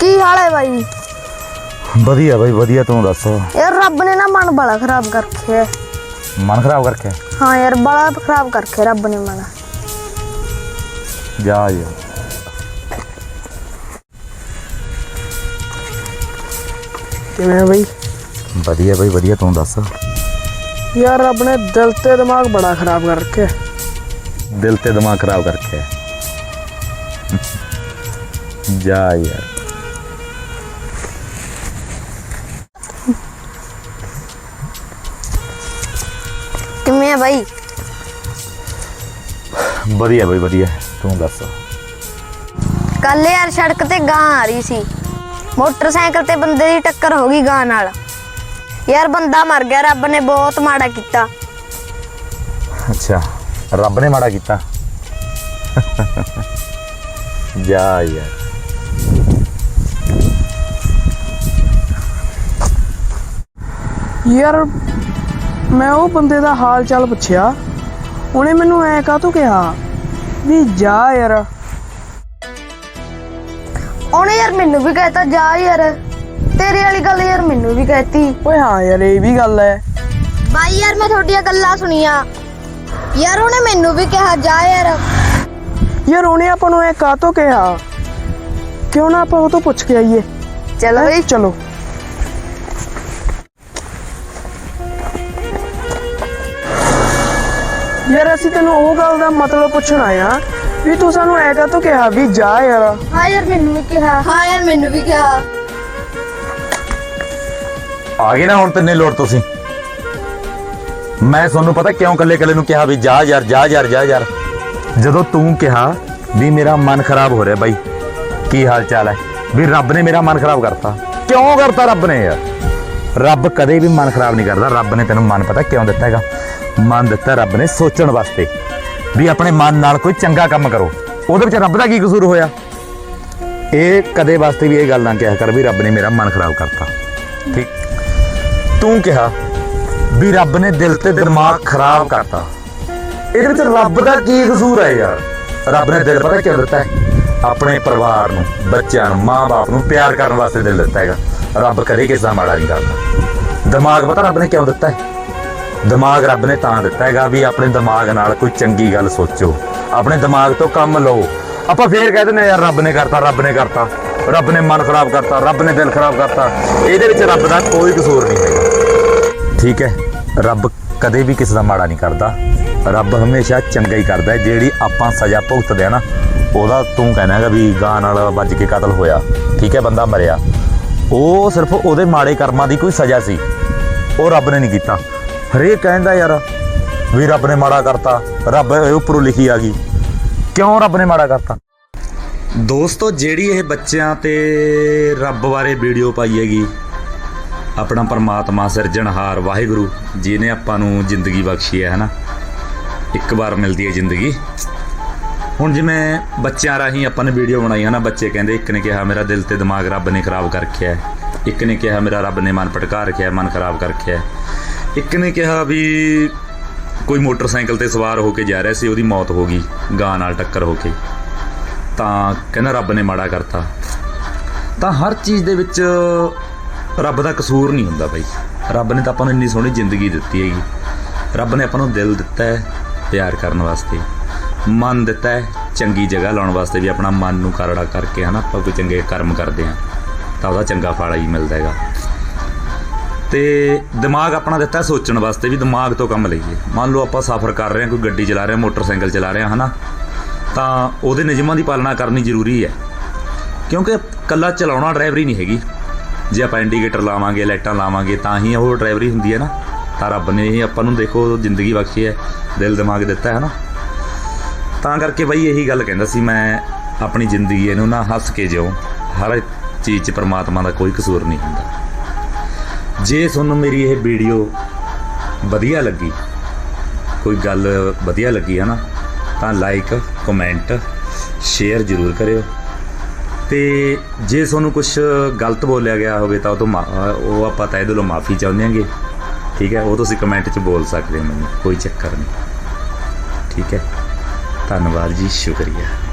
ਕੀ ਹਾਲ ਹੈ ਬਾਈ ਵਧੀਆ ਬਾਈ ਵਧੀਆ ਤੂੰ ਦੱਸ ਯਾਰ ਰੱਬ ਨੇ ਨਾ ਮਨ ਬੜਾ ਖਰਾਬ ਕਰ ਰੱਖਿਆ ਹੈ। ਮਨ ਖਰਾਬ ਕਰਕੇ ਹਾਂ ਯਾਰ ਬੜਾ ਖਰਾਬ ਕਰ ਰੱਖਿਆ ਰੱਬ ਨੇ ਮਨ ਜਾ ਯਾਰ ਕਿਵੇਂ ਆ ਬਈ ਵਧੀਆ ਬਾਈ ਵਧੀਆ ਤੂੰ ਦੱਸ ਯਾਰ ਰੱਬ ਨੇ ਦਿਲ ਤੇ ਦਿਮਾਗ ਬੜਾ ਖਰਾਬ ਕਰ ਰੱਖਿਆ ਦਿਲ ਤੇ ਦਿਮਾਗ ਖਰਾਬ ਕਰਕੇ ਜਾ ਯਾਰ ਕਿਵੇਂ ਹੈ ਬਾਈ। ਵਧੀਆ ਬਾਈ ਵਧੀਆ। ਤੂੰ ਦੱਸ। ਕੱਲ ਯਾਰ ਸੜਕ ਤੇ ਗਾਂ ਆ ਰਹੀ ਸੀ। ਮੋਟਰਸਾਈਕਲ ਤੇ ਬੰਦੇ ਦੀ ਟੱਕਰ ਹੋ ਗਈ ਗਾਂ ਨਾਲ। ਯਾਰ ਬੰਦਾ ਮਰ ਗਿਆ ਰੱਬ ਨੇ ਬਹੁਤ ਮਾੜਾ ਕੀਤਾ। ਅੱਛਾ ਰੱਬ ਨੇ ਮਾੜਾ ਕੀਤਾ। ਜਾ ਯਾਰ। ਯਾਰ ਮੈਂ ਉਹ ਬੰਦੇ ਦਾ ਹਾਲ ਚਾਲ ਪੁੱਛਿਆ। ਉਹਨੇ ਮੈਨੂੰ ਐ ਕਾਹਤੋਂ ਕਿਹਾ? ਵੀ ਜਾ ਯਾਰ। ਉਹਨੇ ਯਾਰ ਮੈਨੂੰ ਵੀ ਕਹਿਤਾ ਜਾ ਯਾਰ। ਤੇਰੀ ਵਾਲੀ ਗੱਲ ਯਾਰ ਮੈਨੂੰ ਵੀ ਕਹਿਤੀ। ਓਏ ਹਾਂ ਯਾਰ ਇਹ ਵੀ ਗੱਲ ਹੈ ਬਾਈ ਯਾਰ ਮੈਂ ਤੁਹਾਡੀਆਂ ਗੱਲਾਂ ਸੁਣੀਆਂ। ਯਾਰ ਉਹਨੇ ਮੈਨੂੰ ਵੀ ਕਿਹਾ ਜਾ ਯਾਰ। ਯਾਰ ਉਹਨੇ ਆਪਾਂ ਨੂੰ ਐ ਕਾਹਤੋਂ ਕਿਹਾ? ਕਿਉਂ ਨਾ ਆਪਾਂ ਉਹ ਤੋਂ ਪੁੱਛ ਕੇ ਆਈਏ? ਚਲੋ? ਬਈ। ਚਲੋ। ਯਾਰ ਅਸੀਂ ਤੈਨੂੰ ਉਹ ਗੱਲ ਦਾ ਮਤਲਬ ਪੁੱਛਣ ਆਇਆ ਵੀ ਤੂੰ ਸਾਨੂੰ ਐ ਕਾਹਤੋਂ ਕਿਹਾ ਵੀ ਜਾ ਯਾਰ। ਹਾਂ ਯਾਰ ਮੈਨੂੰ ਵੀ ਕਿਹਾ। ਹਾਂ ਯਾਰ ਮੈਨੂੰ ਵੀ ਕਿਹਾ। ਆ ਗਏ ਨਾ ਹੁਣ ਤੈਨੇ ਲੋੜ ਤੁਸੀਂ। ਮੈਂ ਤੁਹਾਨੂੰ ਪਤਾ ਕਿਉਂ ਕੱਲੇ ਕੱਲੇ ਨੂੰ ਕਿਹਾ ਵੀ ਜਾ ਯਾਰ ਜਾ ਯਾਰ ਜਾ ਯਾਰ। ਜਦੋਂ ਤੂੰ ਕਿਹਾ ਵੀ ਮੇਰਾ ਮਨ ਖਰਾਬ ਹੋ ਰਿਹਾ ਬਾਈ ਕੀ ਹਾਲ ਚਾਲ ਹੈ? ਵੀ ਰੱਬ ਨੇ ਮੇਰਾ ਮਨ ਖਰਾਬ ਕਰਤਾ। ਕਿਉਂ ਕਰਤਾ ਰੱਬ ਨੇ ਯਾਰ? ਰੱਬ ਕਦੇ ਵੀ ਮਨ ਖਰਾਬ ਨਹੀਂ ਕਰਦਾ। ਰੱਬ ਨੇ ਤੈਨੂੰ ਮਨ ਪਤਾ ਕਿਉਂ ਦਿੱਤਾ ਹੈਗਾ? ਮਨ ਦਿੱਤਾ ਰੱਬ ਨੇ ਸੋਚਣ ਵਾਸਤੇ ਵੀ ਆਪਣੇ ਮਨ ਨਾਲ ਕੋਈ ਚੰਗਾ ਕੰਮ ਕਰੋ। ਉਹਦੇ ਵਿੱਚ ਰੱਬ ਦਾ ਕੀ ਕਸੂਰ ਹੋਇਆ? ਇਹ ਕਦੇ ਵਾਸਤੇ ਵੀ ਇਹ ਗੱਲ ਨਾ ਕਿਹਾ ਕਰ ਵੀ ਰੱਬ ਨੇ ਮੇਰਾ ਮਨ ਖਰਾਬ ਕਰਤਾ। ਠੀਕ? ਤੂੰ ਕਿਹਾ ਵੀ ਰੱਬ ਨੇ ਦਿਲ ਤੇ ਦਿਮਾਗ ਖਰਾਬ ਕਰਤਾ। ਇਹਦੇ ਵਿੱਚ ਰੱਬ ਦਾ ਕੀ ਕਸੂਰ ਹੈ ਯਾਰ? ਰੱਬ ਨੇ ਦਿਲ ਪਤਾ ਕਿਉਂ ਦਿੱਤਾ ਹੈ? ਆਪਣੇ ਪਰਿਵਾਰ ਨੂੰ, ਬੱਚਿਆਂ ਨੂੰ, ਮਾਂ-ਬਾਪ ਨੂੰ ਪਿਆਰ ਕਰਨ ਵਾਸਤੇ ਦਿਲ ਦਿੱਤਾ ਹੈਗਾ। ਰੱਬ ਕਦੇ ਕਿਸੇ ਦਾ ਮਾੜਾ ਨਹੀਂ ਕਰਦਾ। ਦਿਮਾਗ ਪਤਾ ਰੱਬ ਨੇ ਕਿਉਂ ਦਿੱਤਾ ਹੈ? ਦਿਮਾਗ ਰੱਬ ਨੇ ਤਾਂ ਦਿੱਤਾ ਹੈਗਾ ਵੀ ਆਪਣੇ ਦਿਮਾਗ ਨਾਲ ਕੋਈ ਚੰਗੀ ਗੱਲ ਸੋਚੋ। ਆਪਣੇ ਦਿਮਾਗ ਤੋਂ ਕੰਮ ਲਓ। ਆਪਾਂ ਫੇਰ ਕਹਿ ਦਿੰਦੇ ਹਾਂ, ਯਾਰ ਰੱਬ ਨੇ ਕਰਤਾ, ਰੱਬ ਨੇ ਕਰਤਾ। ਰੱਬ ਨੇ ਮਨ ਖਰਾਬ ਕਰਤਾ, ਰੱਬ ਨੇ ਦਿਲ ਖਰਾਬ ਕਰਤਾ। ਇਹਦੇ ਵਿੱਚ ਰੱਬ ਦਾ ਕੋਈ ਕਸੂਰ ਨਹੀਂ ਹੈਗਾ। ਠੀਕ ਹੈ, ਰੱਬ ਕਦੇ ਵੀ ਕਿਸੇ ਦਾ ਮਾੜਾ ਨਹੀਂ ਕਰਦਾ। ਰੱਬ ਹਮੇਸ਼ਾ ਚੰਗਾ ਹੀ ਕਰਦਾ ਹੈ। ਜਿਹੜੀ ਆਪਾਂ ਸਜ਼ਾ ਭੁਗਤਦੇ ਆ ਨਾ, ਉਹਦਾ ਤੂੰ ਕਹਿਣਾ ਹੈਗਾ ਵੀ ਗਾਂ ਨਾਲ ਵੱਜ ਕੇ ਕਤਲ ਹੋਇਆ। ਠੀਕ ਹੈ, ਬੰਦਾ ਮਰਿਆ। ਉਹ ਸਿਰਫ ਉਹਦੇ ਮਾੜੇ ਕਰਮਾਂ ਦੀ ਕੋਈ ਸਜ਼ਾ ਸੀ। ਉਹ ਰੱਬ ਨੇ ਨਹੀਂ ਕੀਤਾ। ਹਰੇਕ ਕਹਿੰਦਾ ਯਾਰ ਵੀ ਰੱਬ ਨੇ ਮਾੜਾ ਕਰਤਾ, ਰੱਬ ਉੱਪਰੋਂ ਲਿਖੀ ਆ ਗਈ। ਕਿਉਂ ਰੱਬ ਨੇ ਮਾੜਾ ਕਰਤਾ? ਦੋਸਤੋ, ਜਿਹੜੀ ਇਹ ਬੱਚਿਆਂ ਤੇ ਰੱਬ ਬਾਰੇ ਵੀਡੀਓ ਪਾਈ ਹੈਗੀ, ਆਪਣਾ ਪਰਮਾਤਮਾ ਸਿਰਜਣਹਾਰ ਵਾਹਿਗੁਰੂ, ਜਿਹਨੇ ਆਪਾਂ ਨੂੰ ਜ਼ਿੰਦਗੀ ਬਖਸ਼ੀ ਹੈ, ਹਨਾ? ਇੱਕ ਵਾਰ ਮਿਲਦੀ ਹੈ ਜ਼ਿੰਦਗੀ। ਹੁਣ ਜਿਵੇਂ ਬੱਚਿਆਂ ਰਾਹੀਂ ਆਪਾਂ ਨੇ ਵੀਡੀਓ ਬਣਾਈ, ਹਨਾ? ਬੱਚੇ ਕਹਿੰਦੇ, ਇੱਕ ਨੇ ਕਿਹਾ, ਮੇਰਾ ਦਿਲ ਤੇ ਦਿਮਾਗ ਰੱਬ ਨੇ ਖਰਾਬ ਕਰ ਰੱਖਿਆ ਹੈ। ਇੱਕ ਨੇ ਕਿਹਾ, ਮੇਰਾ ਰੱਬ ਨੇ ਮਨ ਭਟਕਾ ਰੱਖਿਆ ਮਨ ਖਰਾਬ ਕਰ ਰੱਖਿਆ ਇੱਕ ਨੇ ਕਿਹਾ ਵੀ ਕੋਈ ਮੋਟਰਸਾਈਕਲ ਤੇ ਸਵਾਰ ਹੋ ਕੇ ਜਾ ਰਿਹਾ ਸੀ, ਉਹਦੀ ਮੌਤ ਹੋ ਗਈ, ਗਾਂ ਨਾਲ ਟੱਕਰ ਹੋ ਕੇ। ਤਾਂ ਕਹਿੰਦਾ ਰੱਬ ਨੇ ਮਾੜਾ ਕਰਤਾ। ਤਾਂ ਹਰ ਚੀਜ਼ ਦੇ ਵਿੱਚ ਰੱਬ ਦਾ ਕਸੂਰ ਨਹੀਂ ਹੁੰਦਾ ਬਾਈ। ਰੱਬ ਨੇ ਤਾਂ ਆਪਾਂ ਨੂੰ ਇੰਨੀ ਸੋਹਣੀ ਜ਼ਿੰਦਗੀ ਦਿੱਤੀ ਹੈਗੀ। ਰੱਬ ਨੇ ਆਪਾਂ ਨੂੰ ਦਿਲ ਦਿੱਤਾ ਹੈ ਪਿਆਰ ਕਰਨ ਵਾਸਤੇ। ਮਨ ਦਿੱਤਾ ਹੈ ਚੰਗੀ ਜਗ੍ਹਾ ਲਾਉਣ ਵਾਸਤੇ ਵੀ ਆਪਣਾ ਮਨ ਨੂੰ ਕਰੜਾ ਕਰਕੇ ਹਨਾ, ਆਪਾਂ ਕੋਈ ਚੰਗੇ ਕਰਮ ਕਰਦੇ ਹਾਂ, ਤਾਂ ਉਹਦਾ ਚੰਗਾ ਫਲ ਹੀ ਮਿਲਦਾ ਹੈਗਾ। ਤੇ ਦਿਮਾਗ ਆਪਣਾ ਦਿੱਤਾ ਸੋਚਣ ਵਾਸਤੇ ਵੀ ਦਿਮਾਗ ਤੋਂ ਕੰਮ ਲਈਏ। ਮੰਨ ਲਓ ਆਪਾਂ ਸਫ਼ਰ ਕਰ ਰਹੇ ਹਾਂ, ਕੋਈ ਗੱਡੀ ਚਲਾ ਰਹੇ ਹਾਂ, ਮੋਟਰਸਾਈਕਲ ਚਲਾ ਰਹੇ ਹਾਂ, ਹਨਾ? ਤਾਂ ਉਹਦੇ ਨਿਯਮਾਂ ਦੀ ਪਾਲਣਾ ਕਰਨੀ ਜ਼ਰੂਰੀ ਹੈ। ਕਿਉਂਕਿ ਕੱਲਾ ਚਲਾਉਣਾ ਡਰਾਈਵਰੀ ਨਹੀਂ ਹੈਗੀ। ਜੇ ਆਪਾਂ ਇੰਡੀਕੇਟਰ ਲਾਵਾਂਗੇ, ਲਾਈਟਾਂ ਲਾਵਾਂਗੇ, ਤਾਂ ਹੀ ਉਹ ਡਰਾਈਵਰੀ ਹੁੰਦੀ ਹੈ ਨਾ। ਤਾਂ ਰੱਬ ਨੇ ਹੀ ਆਪਾਂ ਨੂੰ ਦੇਖੋ, ਜ਼ਿੰਦਗੀ ਬਖਸ਼ੀ ਹੈ, ਦਿਲ ਦਿਮਾਗ ਦਿੱਤਾ ਹੈ ਨਾ ਤਾਂ ਕਰਕੇ ਬਈ ਇਹੀ ਗੱਲ ਕਹਿੰਦਾ ਸੀ, ਮੈਂ ਆਪਣੀ ਜ਼ਿੰਦਗੀ ਇਹਨੂੰ ਨਾ ਹੱਸ ਕੇ ਜਿਉ। ਹਰ ਚੀਜ਼ 'ਚ ਪਰਮਾਤਮਾ ਦਾ ਕੋਈ ਕਸੂਰ ਨਹੀਂ ਹੁੰਦਾ। ਜੇ ਤੁਹਾਨੂੰ ਮੇਰੀ ਇਹ ਵੀਡੀਓ ਵਧੀਆ ਲੱਗੀ, ਕੋਈ ਗੱਲ ਵਧੀਆ ਲੱਗੀ ਹੈ ਨਾ, ਤਾਂ ਲਾਈਕ ਕਮੈਂਟ ਸ਼ੇਅਰ ਜ਼ਰੂਰ ਕਰਿਓ। ਤੇ ਜੇ ਤੁਹਾਨੂੰ ਕੁਝ ਗਲਤ ਬੋਲਿਆ ਗਿਆ ਹੋਵੇ ਤਾਂ ਉਹ ਤੋਂ ਮਾ- ਉਹ ਆਪਾਂ ਤਹਿ ਦਿਲੋਂ ਮਾਫੀ ਚਾਹੁੰਦੇ ਹਾਂਗੇ। ਠੀਕ ਹੈ, ਉਹ ਤੁਸੀਂ ਕਮੈਂਟ 'ਚ ਬੋਲ ਸਕਦੇ ਹੋ ਮੈਨੂੰ, ਕੋਈ ਚੱਕਰ ਨਹੀਂ। ਠੀਕ ਹੈ, ਧੰਨਵਾਦ ਜੀ, ਸ਼ੁਕਰੀਆ।